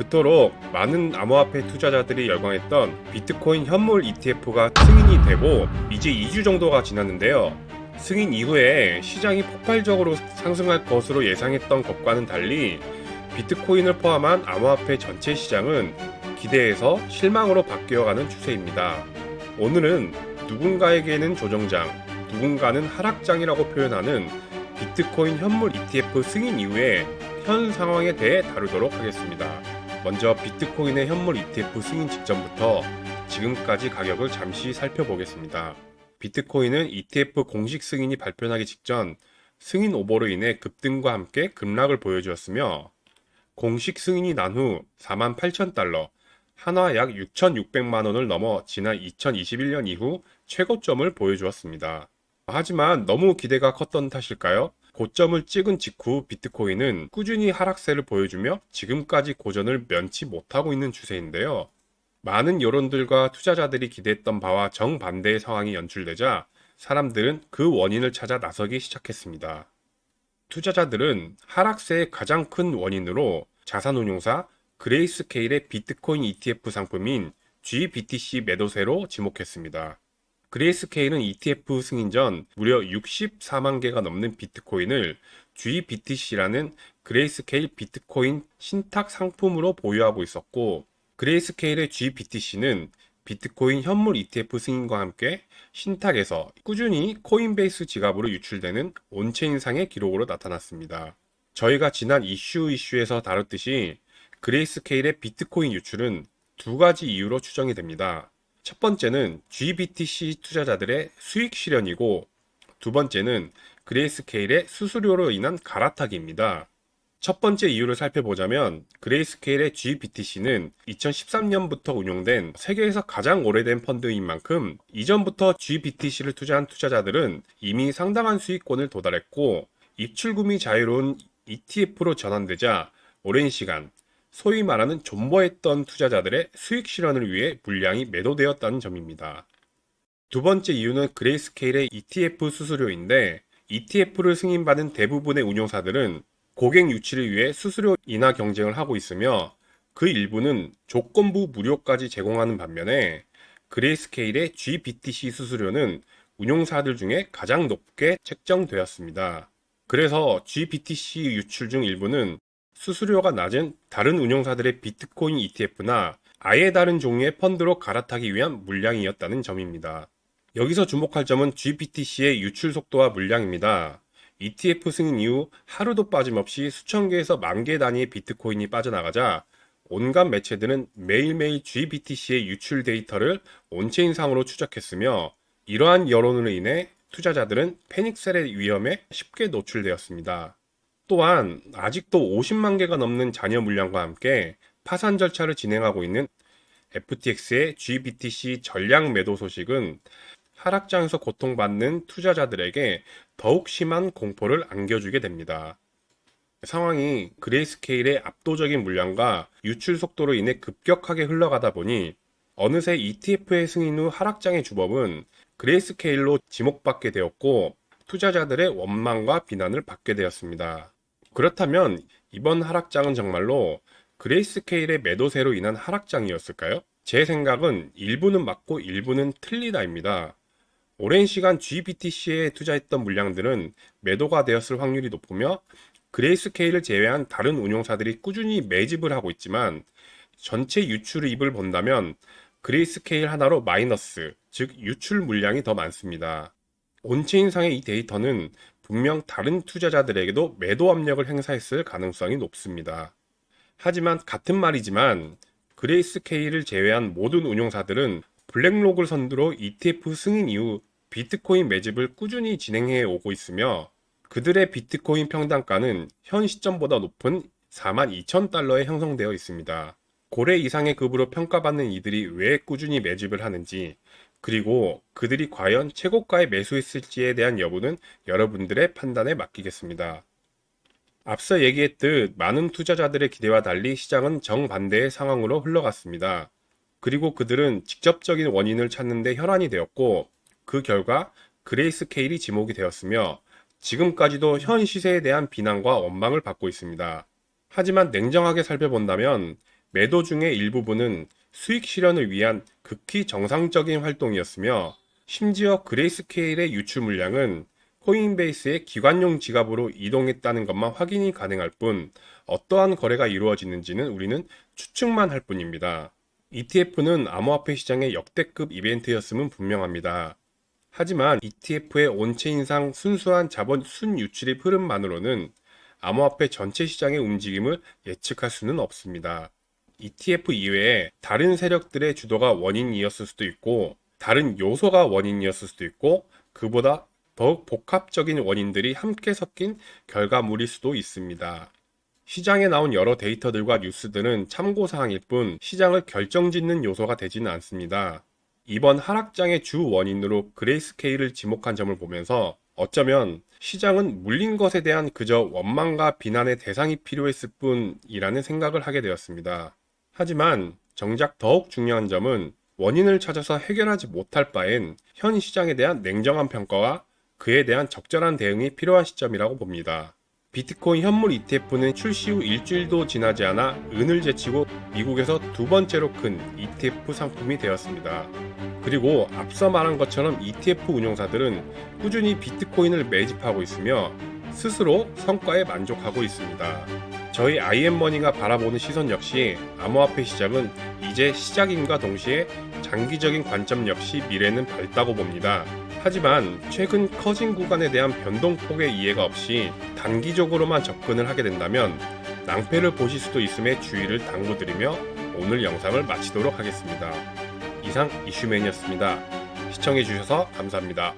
그토록 많은 암호화폐 투자자들이 열광했던 비트코인 현물 ETF가 승인이 되고 이제 2주 정도가 지났는데요. 승인 이후에 시장이 폭발적으로 상승할 것으로 예상했던 것과는 달리 비트코인을 포함한 암호화폐 전체 시장은 기대에서 실망으로 바뀌어가는 추세입니다. 오늘은 누군가에게는 조정장, 누군가는 하락장이라고 표현하는 비트코인 현물 ETF 승인 이후에 현 상황에 대해 다루도록 하겠습니다. 먼저 비트코인의 현물 ETF 승인 직전부터 지금까지 가격을 잠시 살펴보겠습니다. 비트코인은 ETF 공식 승인이 발표하기 직전 승인 오버로 인해 급등과 함께 급락을 보여주었으며 공식 승인이 난 후 48,000달러, 한화 약 6,600만 원을 넘어 지난 2021년 이후 최고점을 보여주었습니다. 하지만 너무 기대가 컸던 탓일까요? 고점을 찍은 직후 비트코인은 꾸준히 하락세를 보여주며 지금까지 고전을 면치 못하고 있는 추세인데요. 많은 여론들과 투자자들이 기대했던 바와 정반대의 상황이 연출되자 사람들은 그 원인을 찾아 나서기 시작했습니다. 투자자들은 하락세의 가장 큰 원인으로 자산운용사 그레이스케일의 비트코인 ETF 상품인 GBTC 매도세로 지목했습니다. 그레이스케일은 ETF 승인 전 무려 64만 개가 넘는 비트코인을 GBTC라는 그레이스케일 비트코인 신탁 상품으로 보유하고 있었고 그레이스케일의 GBTC는 비트코인 현물 ETF 승인과 함께 신탁에서 꾸준히 코인베이스 지갑으로 유출되는 온체인상의 기록으로 나타났습니다. 저희가 지난 이슈 이슈에서 다뤘듯이 그레이스케일의 비트코인 유출은 두 가지 이유로 추정이 됩니다. 첫 번째는 GBTC 투자자들의 수익 실현이고 두 번째는 그레이스케일의 수수료로 인한 갈아타기입니다. 첫 번째 이유를 살펴보자면 그레이스케일의 GBTC는 2013년부터 운용된 세계에서 가장 오래된 펀드인 만큼 이전부터 GBTC를 투자한 투자자들은 이미 상당한 수익권을 도달했고 입출금이 자유로운 ETF로 전환되자 오랜 시간 소위 말하는 존버했던 투자자들의 수익 실현을 위해 물량이 매도되었다는 점입니다. 두 번째 이유는 그레이스케일의 ETF 수수료인데 ETF를 승인받은 대부분의 운용사들은 고객 유치를 위해 수수료 인하 경쟁을 하고 있으며 그 일부는 조건부 무료까지 제공하는 반면에 그레이스케일의 GBTC 수수료는 운용사들 중에 가장 높게 책정되었습니다. 그래서 GBTC 유출 중 일부는 수수료가 낮은 다른 운용사들의 비트코인 ETF나 아예 다른 종류의 펀드로 갈아타기 위한 물량이었다는 점입니다. 여기서 주목할 점은 GBTC의 유출 속도와 물량입니다. ETF 승인 이후 하루도 빠짐없이 수천 개에서 만 개 단위의 비트코인이 빠져나가자 온갖 매체들은 매일매일 GBTC의 유출 데이터를 온체인상으로 추적했으며 이러한 여론으로 인해 투자자들은 패닉셀의 위험에 쉽게 노출되었습니다. 또한 아직도 50만 개가 넘는 잔여 물량과 함께 파산 절차를 진행하고 있는 FTX의 GBTC 전량 매도 소식은 하락장에서 고통받는 투자자들에게 더욱 심한 공포를 안겨주게 됩니다. 상황이 그레이스케일의 압도적인 물량과 유출 속도로 인해 급격하게 흘러가다 보니 어느새 ETF의 승인 후 하락장의 주범은 그레이스케일로 지목받게 되었고 투자자들의 원망과 비난을 받게 되었습니다. 그렇다면 이번 하락장은 정말로 그레이스케일의 매도세로 인한 하락장이었을까요? 제 생각은 일부는 맞고 일부는 틀리다입니다. 오랜 시간 GBTC에 투자했던 물량들은 매도가 되었을 확률이 높으며 그레이스케일을 제외한 다른 운용사들이 꾸준히 매집을 하고 있지만 전체 유출입을 본다면 그레이스케일 하나로 마이너스, 즉 유출 물량이 더 많습니다. 온체인상의 이 데이터는 분명 다른 투자자들에게도 매도 압력을 행사했을 가능성이 높습니다. 하지만 같은 말이지만 그레이스케일을 제외한 모든 운용사들은 블랙록을 선두로 ETF 승인 이후 비트코인 매집을 꾸준히 진행해 오고 있으며 그들의 비트코인 평단가는 현 시점보다 높은 42,000달러에 형성되어 있습니다. 고래 이상의 급으로 평가받는 이들이 왜 꾸준히 매집을 하는지, 그리고 그들이 과연 최고가에 매수했을지에 대한 여부는 여러분들의 판단에 맡기겠습니다. 앞서 얘기했듯 많은 투자자들의 기대와 달리 시장은 정반대의 상황으로 흘러갔습니다. 그리고 그들은 직접적인 원인을 찾는데 혈안이 되었고, 그 결과 그레이스 케일이 지목이 되었으며, 지금까지도 현 시세에 대한 비난과 원망을 받고 있습니다. 하지만 냉정하게 살펴본다면 매도 중의 일부분은 수익 실현을 위한 극히 정상적인 활동이었으며 심지어 그레이스케일의 유출 물량은 코인베이스의 기관용 지갑으로 이동했다는 것만 확인이 가능할 뿐 어떠한 거래가 이루어지는지는 우리는 추측만 할 뿐입니다. ETF는 암호화폐 시장의 역대급 이벤트였음은 분명합니다. 하지만 ETF의 온체인상 순수한 자본 순유출입 흐름만으로는 암호화폐 전체 시장의 움직임을 예측할 수는 없습니다. ETF 이외에 다른 세력들의 주도가 원인이었을 수도 있고 다른 요소가 원인이었을 수도 있고 그보다 더욱 복합적인 원인들이 함께 섞인 결과물일 수도 있습니다. 시장에 나온 여러 데이터들과 뉴스들은 참고사항일 뿐 시장을 결정짓는 요소가 되지는 않습니다. 이번 하락장의 주 원인으로 그레이스케일을 지목한 점을 보면서 어쩌면 시장은 물린 것에 대한 그저 원망과 비난의 대상이 필요했을 뿐이라는 생각을 하게 되었습니다. 하지만 정작 더욱 중요한 점은 원인을 찾아서 해결하지 못할 바엔 현 시장에 대한 냉정한 평가와 그에 대한 적절한 대응이 필요한 시점이라고 봅니다. 비트코인 현물 ETF는 출시 후 일주일도 지나지 않아 은을 제치고 미국에서 두 번째로 큰 ETF 상품이 되었습니다. 그리고 앞서 말한 것처럼 ETF 운용사들은 꾸준히 비트코인을 매집하고 있으며 스스로 성과에 만족하고 있습니다. 저희 IM머니가 바라보는 시선 역시 암호화폐 시장은 이제 시작임과 동시에 장기적인 관점 역시 미래는 밝다고 봅니다. 하지만 최근 커진 구간에 대한 변동폭의 이해가 없이 단기적으로만 접근을 하게 된다면 낭패를 보실 수도 있음에 주의를 당부드리며 오늘 영상을 마치도록 하겠습니다. 이상 이슈맨이었습니다. 시청해주셔서 감사합니다.